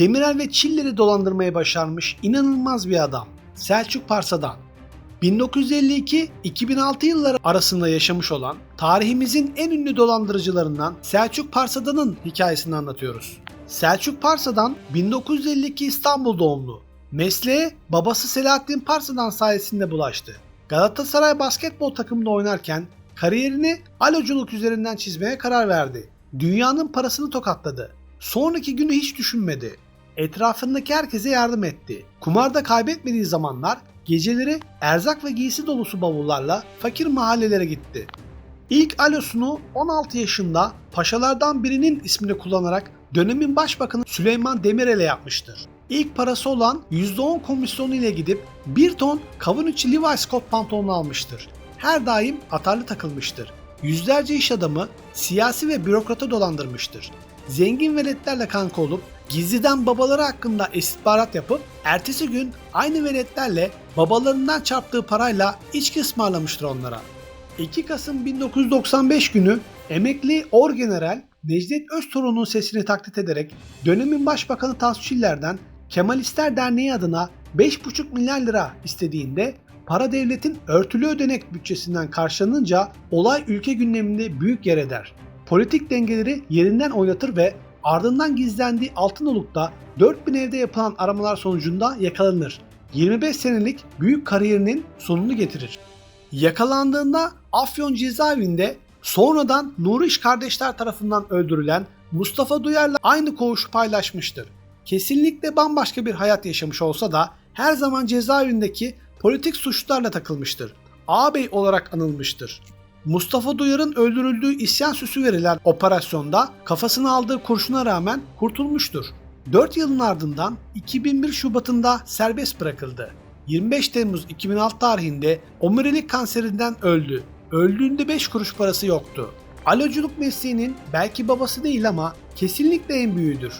Demirel ve Çiller'i dolandırmayı başarmış inanılmaz bir adam. Selçuk Parsa'dan. 1952-2006 yılları arasında yaşamış olan tarihimizin en ünlü dolandırıcılarından Selçuk Parsa'dan'ın hikayesini anlatıyoruz. Selçuk Parsa'dan 1952 İstanbul doğumlu. Mesleğe babası Selahattin Parsa'dan sayesinde bulaştı. Galatasaray basketbol takımında oynarken kariyerini aloculuk üzerinden çizmeye karar verdi. Dünyanın parasını tokatladı. Sonraki günü hiç düşünmedi. Etrafındaki herkese yardım etti. Kumarda kaybetmediği zamanlar geceleri erzak ve giysi dolusu bavullarla fakir mahallelere gitti. İlk alosunu 16 yaşında paşalardan birinin ismini kullanarak dönemin başbakanı Süleyman Demirel'e yapmıştır. İlk parası olan %10 komisyonu ile gidip 1 ton kavun içi Levi's kot pantolonu almıştır. Her daim atarlı takılmıştır. Yüzlerce iş adamı, siyasi ve bürokrata dolandırmıştır. Zengin veletlerle kanka olup gizliden babaları hakkında istihbarat yapıp ertesi gün aynı veletlerle babalarından çarptığı parayla içki ısmarlamıştır onlara. 2 Kasım 1995 günü emekli Orgeneral Necdet Öztorun'un sesini taklit ederek dönemin Başbakanı Tansu Çiller'den Kemalistler Derneği adına 5,5 milyar lira istediğinde para devletin örtülü ödenek bütçesinden karşılanınca olay ülke gündeminde büyük yer eder. Politik dengeleri yerinden oynatır ve ardından gizlendiği Altınoluk'ta 4000 evde yapılan aramalar sonucunda yakalanır. 25 senelik büyük kariyerinin sonunu getirir. Yakalandığında Afyon cezaevinde sonradan Nuriş kardeşler tarafından öldürülen Mustafa Duyar'la aynı koğuşu paylaşmıştır. Kesinlikle bambaşka bir hayat yaşamış olsa da her zaman cezaevindeki politik suçlarla takılmıştır. Ağabey olarak anılmıştır. Mustafa Duyar'ın öldürüldüğü isyan süsü verilen operasyonda kafasına aldığı kurşuna rağmen kurtulmuştur. 4 yılın ardından 2001 Şubat'ında serbest bırakıldı. 25 Temmuz 2006 tarihinde omurilik kanserinden öldü. Öldüğünde 5 kuruş parası yoktu. Aloculuk mesleğinin belki babası değil ama kesinlikle en büyüğüdür.